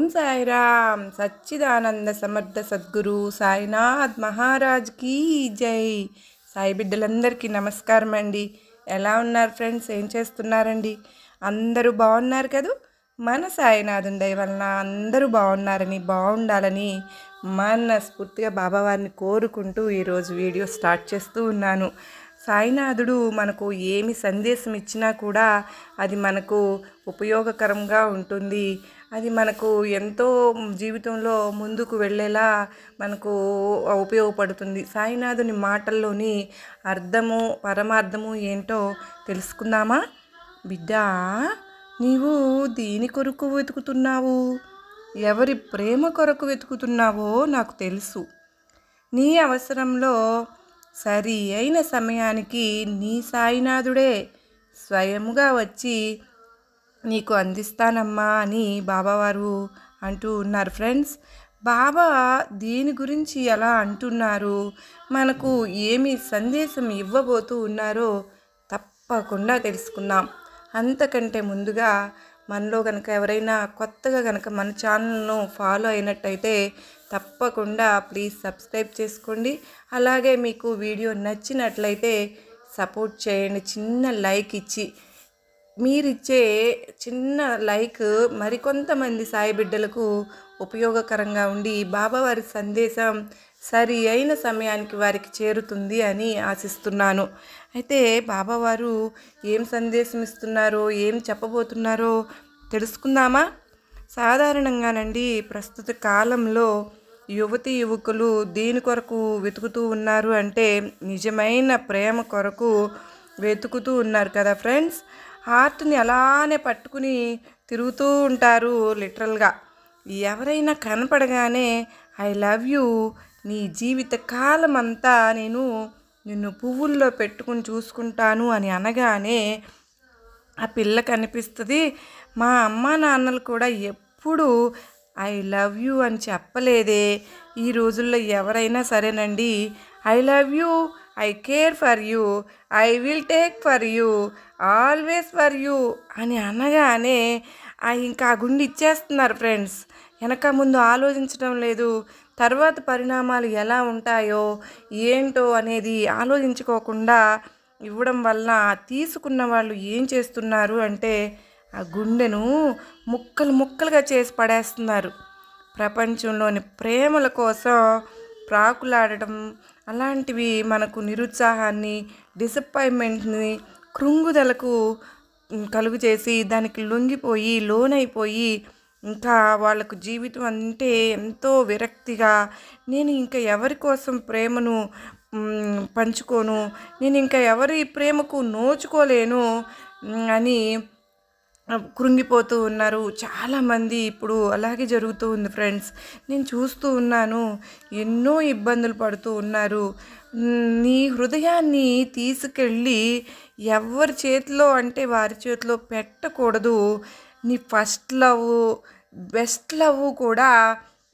ఓం సాయిరామ్. సచ్చిదానంద సమర్థ సద్గురు సాయినాథ్ మహారాజ్ కీ జై. సాయి బిడ్డలందరికీ నమస్కారం అండి. ఎలా ఉన్నారు ఫ్రెండ్స్? ఏం చేస్తున్నారండి? అందరూ బాగున్నారు కదూ? మన సాయినాథుని దయ వలన అందరూ బాగున్నారని బాగుండాలని మనస్ఫూర్తిగా బాబావారిని కోరుకుంటూ ఈరోజు వీడియో స్టార్ట్ చేస్తూ ఉన్నాను. సాయినాథుడు మనకు ఏమి సందేశం ఇచ్చినా కూడా అది మనకు ఉపయోగకరంగా ఉంటుంది. అది మనకు ఎంతో జీవితంలో ముందుకు వెళ్ళేలా మనకు ఉపయోగపడుతుంది. సాయినాథుని మాటల్లోని అర్థము పరమార్థము ఏంటో తెలుసుకుందామా? బిడ్డా నీవు దేని కొరకు వెతుకుతున్నావు? ఎవరి ప్రేమ కొరకు వెతుకుతున్నావో నాకు తెలుసు. నీ అవసరంలో సరి అయిన సమయానికి నీ సాయినాథుడే స్వయముగా వచ్చి నీకు అందిస్తానమ్మా అని బాబావారు అంటూ ఉన్నారు ఫ్రెండ్స్. బాబా దీని గురించి ఎలా అంటున్నారు? మనకు ఏమి సందేశం ఇవ్వబోతూ ఉన్నారో తప్పకుండా తెలుసుకుందాం. అంతకంటే ముందుగా మనలో కనుక ఎవరైనా కొత్తగా కనుక మన ఛానల్ను ఫాలో అయినట్టయితే తప్పకుండా ప్లీజ్ సబ్స్క్రైబ్ చేసుకోండి. అలాగే మీకు వీడియో నచ్చినట్లయితే సపోర్ట్ చేయండి. చిన్న లైక్ ఇచ్చి మీరిచ్చే చిన్న లైక్ మరికొంతమంది సాయి బిడ్డలకు ఉపయోగకరంగా ఉండి బాబావారి సందేశం సరి అయిన సమయానికి వారికి చేరుతుంది అని ఆశిస్తున్నాను. అయితే బాబావారు ఏం సందేశం ఇస్తున్నారో ఏం చెప్పబోతున్నారో తెలుసుకుందామా? సాధారణంగానండి ప్రస్తుత కాలంలో యువతి యువకులు దేని కొరకు వెతుకుతూ ఉన్నారు అంటే నిజమైన ప్రేమ కొరకు వెతుకుతూ ఉన్నారు కదా ఫ్రెండ్స్? హార్ట్ని అలానే పట్టుకుని తిరుగుతూ ఉంటారు లిటరల్గా. ఎవరైనా కనపడగానే ఐ లవ్ యూ నీ జీవిత కాలం అంతా నేను నిన్ను పువ్వుల్లో పెట్టుకుని చూసుకుంటాను అని అనగానే ఆ పిల్ల కనిపిస్తుంది. మా అమ్మ నాన్నలు కూడా ఎప్పుడు ఐ లవ్ యూ అని చెప్పలేదే. ఈ రోజుల్లో ఎవరైనా సరేనండి. I love you I care for you I will take for you always for you అని అనగానే ఇంకా గుండి గుండె ఇచ్చేస్తున్నారు ఫ్రెండ్స్. వెనక ముందు ఆలోచించడం లేదు. తర్వాత పరిణామాలు ఎలా ఉంటాయో ఏంటో అనేది ఆలోచించుకోకుండా ఇవ్వడం వల్ల తీసుకున్న వాళ్ళు ఏం చేస్తున్నారు అంటే ఆ గుండెను ముక్కలు ముక్కలుగా చేసి పడేస్తున్నారు. ప్రపంచంలోని ప్రేమల కోసం ప్రాకులాడటం అలాంటివి మనకు నిరుత్సాహాన్ని డిసప్పాయింట్మెంట్ని కృంగుదలకు కలుగు చేసి దానికి లొంగిపోయి లోనైపోయి ఇంకా వాళ్ళకు జీవితం అంటే ఎంతో విరక్తిగా నేను ఇంకా ఎవరి కోసం ప్రేమను పంచుకోను నేను ఇంకా ఎవరి ప్రేమకు నోచుకోలేను అని కృంగిపోతూ ఉన్నారు. చాలామంది ఇప్పుడు అలాగే జరుగుతూ ఉంది ఫ్రెండ్స్. నేను చూస్తూ ఉన్నాను ఎన్నో ఇబ్బందులు పడుతూ ఉన్నారు. నీ హృదయాన్ని తీసుకెళ్ళి ఎవరి చేతిలో అంటే వారి చేతిలో పెట్టకూడదు. నీ ఫస్ట్ లవ్ బెస్ట్ లవ్ కూడా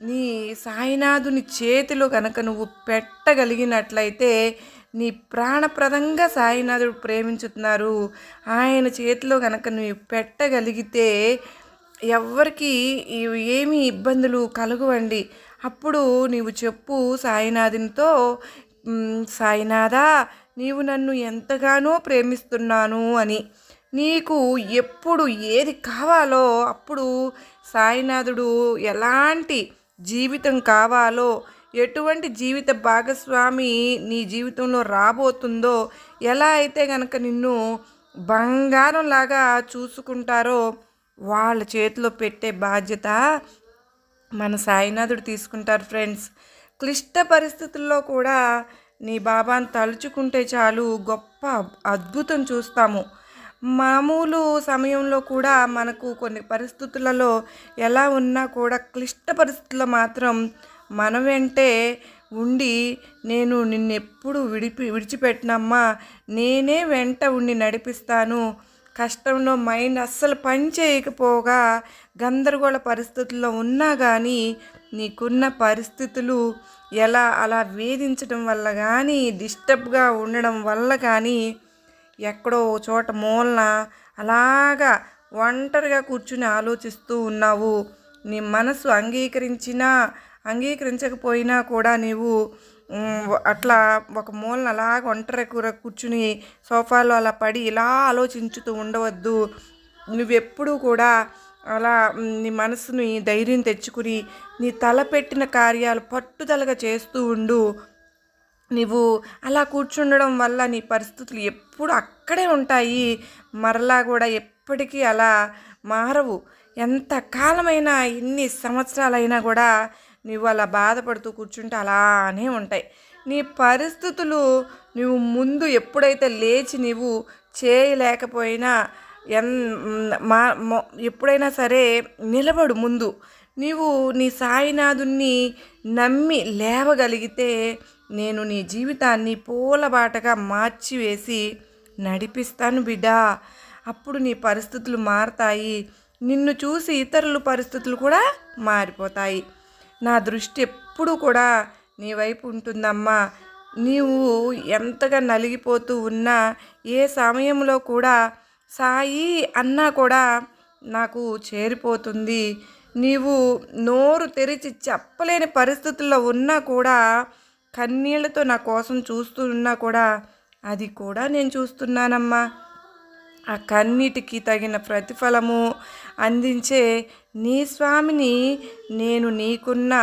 నీ సాయినాథుని చేతిలో కనుక నువ్వు పెట్టగలిగినట్లయితే నీ ప్రాణప్రదంగా సాయినాథుడు ప్రేమించుతున్నారు. ఆయన చేతిలో కనుక నువ్వు పెట్టగలిగితే ఎవరికి ఏమి ఇబ్బందులు కలుగువండి. అప్పుడు నీవు చెప్పు సాయినాథునితో సాయినాథ నీవు నన్ను ఎంతగానో ప్రేమిస్తున్నాను అని. నీకు ఎప్పుడు ఏది కావాలో అప్పుడు సాయినాథుడు ఎలాంటి జీవితం కావాలో ఎటువంటి జీవిత భాగస్వామి నీ జీవితంలో రాబోతుందో ఎలా అయితే కనుక నిన్ను బంగారంలాగా చూసుకుంటారో వాళ్ళ చేతిలో పెట్టే బాధ్యత మన సాయినాథుడు తీసుకుంటారు ఫ్రెండ్స్. క్లిష్ట పరిస్థితుల్లో కూడా నీ బాబాను తలుచుకుంటే చాలు గొప్ప అద్భుతం చూస్తాము. మామూలు సమయంలో కూడా మనకు కొన్ని పరిస్థితులలో ఎలా ఉన్నా కూడా క్లిష్ట పరిస్థితుల్లో మాత్రం మన వెంటే ఉండి నేను నిన్నెప్పుడు విడిపి విడిచిపెట్టినమ్మా నేనే వెంట ఉండి నడిపిస్తాను. కష్టంలో మైండ్ అస్సలు పని చేయకపోగా గందరగోళ పరిస్థితుల్లో ఉన్నా కానీ నీకున్న పరిస్థితులు ఎలా అలా వేధించడం వల్ల కానీ డిస్టర్బ్గా ఉండడం వల్ల కానీ ఎక్కడో చోట మూలన? అలాగా ఒంటరిగా కూర్చుని ఆలోచిస్తూ ఉన్నావు. నీ మనసు అంగీకరించినా అంగీకరించకపోయినా కూడా నీవు అట్లా ఒక మూలన అలాగ ఒంటరి కూర కూర్చుని సోఫాలో అలా పడి ఇలా ఆలోచించుతూ ఉండవద్దు. నువ్వెప్పుడూ కూడా అలా నీ మనసుని ధైర్యం తెచ్చుకుని నీ తలపెట్టిన కార్యాలు పట్టుదలగా చేస్తూ ఉండు. నువ్వు అలా కూర్చుండడం వల్ల నీ పరిస్థితులు ఎప్పుడు అక్కడే ఉంటాయి. మరలా కూడా ఎప్పటికీ అలా మారవు. ఎంత కాలమైనా ఎన్ని సంవత్సరాలైనా కూడా నువ్వు అలా బాధపడుతూ కూర్చుంటే అలానే ఉంటాయి. నీ పరిస్థితులు నువ్వు ముందు ఎప్పుడైతే లేచి నీవు చేయలేకపోయినా ఎన్ మా ఎప్పుడైనా సరే నిలబడు ముందు. నీవు నీ సాయినాథుణ్ణి నమ్మి లేవగలిగితే నేను నీ జీవితాన్ని పూలబాటగా మార్చివేసి నడిపిస్తాను బిడ్డా. అప్పుడు నీ పరిస్థితులు మారతాయి. నిన్ను చూసి ఇతరుల పరిస్థితులు కూడా మారిపోతాయి. నా దృష్టి ఎప్పుడూ కూడా నీ వైపు ఉంటుందమ్మా. నీవు ఎంతగా నలిగిపోతూ ఉన్నా ఏ సమయంలో కూడా సాయి అన్నా కూడా నాకు చేరిపోతుంది. నీవు నోరు తెరిచి చెప్పలేని పరిస్థితుల్లో ఉన్నా కూడా కన్నీళ్ళతో నా కోసం చూస్తూ ఉన్నా కూడా అది కూడా నేను చూస్తున్నానమ్మా. ఆ కన్నీటికి తగిన ప్రతిఫలము అందించే నీ స్వామిని నేను నీకున్న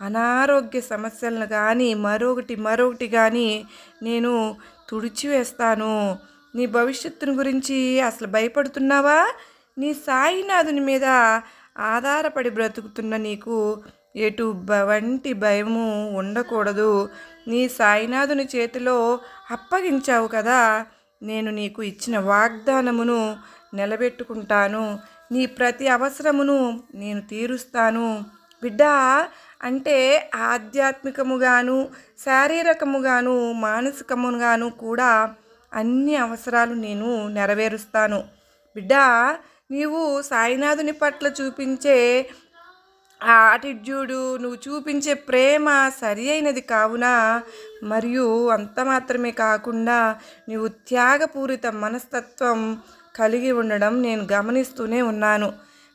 అనారోగ్య సమస్యలను కానీ మరొకటి మరొకటి కానీ నేను తుడిచివేస్తాను. నీ భవిష్యత్తుని గురించి అసలు భయపడుతున్నావా? నీ సాయినాథుని మీద ఆధారపడి బ్రతుకుతున్న నీకు ఎటు బ- వంటి భయము ఉండకూడదు. నీ సాయినాథుని చేతిలో అప్పగించావు కదా. నేను నీకు ఇచ్చిన వాగ్దానమును నిలబెట్టుకుంటాను. నీ ప్రతి అవసరమును నేను తీరుస్తాను. బిడ్డ అంటే ఆధ్యాత్మికముగాను శారీరకముగాను మానసికముగాను కూడా అన్ని అవసరాలు నేను నెరవేరుస్తాను. బిడ్డ నీవు సాయినాథుని పట్ల చూపించే ఆ ఆటిట్యూడు నువ్వు చూపించే ప్రేమ సరి అయినది కావున? మరియు అంత మాత్రమే కాకుండా నీవు త్యాగపూరిత మనస్తత్వం కలిగి ఉండడం నేను గమనిస్తూనే ఉన్నాను.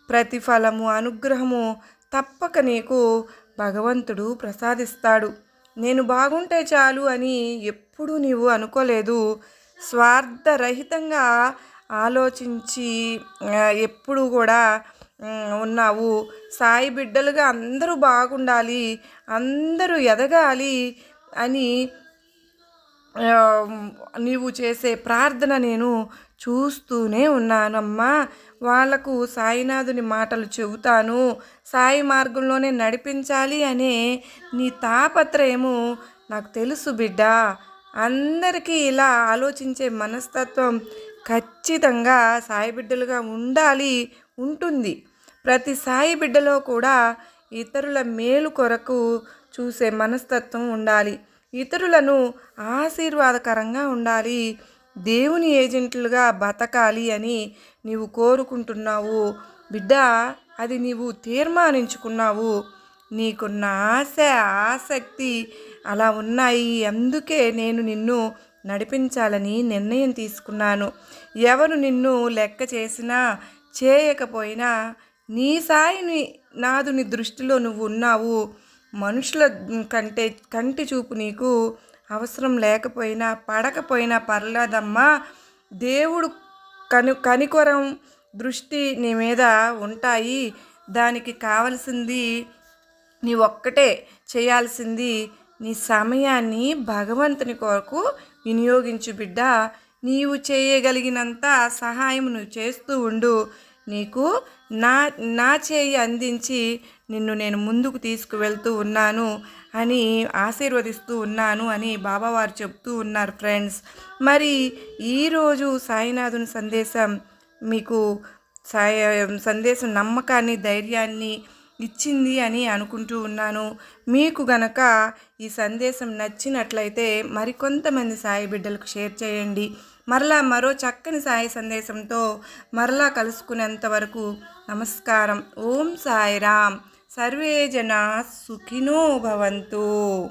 ప్రతిఫలము అనుగ్రహము తప్పక నీకు భగవంతుడు ప్రసాదిస్తాడు. నేను బాగుంటే చాలు అని ఎప్పుడూ నీవు అనుకోలేదు. స్వార్థరహితంగా ఆలోచించి ఎప్పుడూ ఎప్పుడు కూడా ఉన్నావు. సాయి బిడ్డలుగా అందరూ బాగుండాలి అందరూ ఎదగాలి అని నీవు చేసే ప్రార్థన నేను చూస్తూనే ఉన్నానమ్మా. వాళ్ళకు సాయినాథుని మాటలు చెబుతాను. సాయి మార్గంలోనే నడిపించాలి అనే నీ తాపత్రయము నాకు తెలుసు బిడ్డ. అందరికీ ఇలా ఆలోచించే మనస్తత్వం ఖచ్చితంగా సాయి బిడ్డలుగా ఉండాలి ఉంటుంది. ప్రతి సాయి బిడ్డలో కూడా ఇతరుల మేలు కొరకు చూసే మనస్తత్వం ఉండాలి. ఇతరులను ఆశీర్వాదకరంగా ఉండాలి. దేవుని ఏజెంట్లుగా బతకాలి అని నీవు కోరుకుంటున్నావు. బిడ్డ అది నీవు తీర్మానించుకున్నావు. నీకున్న ఆశ ఆసక్తి అలా ఉన్నాయి. అందుకే నేను నిన్ను నడిపించాలని నిర్ణయం తీసుకున్నాను. ఎవరు నిన్ను లెక్క చేసినా చేయకపోయినా నీ సాయిని నాదుని దృష్టిలో నువ్వు ఉన్నావు. మనుషుల కంటే కంటి చూపు నీకు అవసరం లేకపోయినా పడకపోయినా పర్లేదమ్మా. దేవుడు కను కనికొరం దృష్టి నీ మీద ఉంటాయి. దానికి కావలసింది నీ ఒక్కటే చేయాల్సింది నీ సమయాన్ని భగవంతుని కొరకు వినియోగించు బిడ్డ. నీవు చేయగలిగినంత సహాయం నువ్వు చేస్తూ ఉండు. నీకు నా నా చేయి అందించి నిన్ను నేను ముందుకు తీసుకువెళ్తూ ఉన్నాను అని ఆశీర్వదిస్తూ ఉన్నాను అని బాబావారు చెప్తూ ఉన్నారు ఫ్రెండ్స్. మరి ఈరోజు సాయినాథుని సందేశం మీకు సాయ సందేశం నమ్మకాన్ని ధైర్యాన్ని ఇచ్చింది అని అనుకుంటూ ఉన్నాను. మీకు గనక ఈ సందేశం నచ్చినట్లయితే మరికొంతమంది సాయి బిడ్డలకు షేర్ చేయండి. మరలా మరో చక్కని సాయి సందేశంతో మరలా కలుసుకునేంత వరకు నమస్కారం. ఓం సాయిరామ్. సర్వే జనా సుఖినో భవంతు.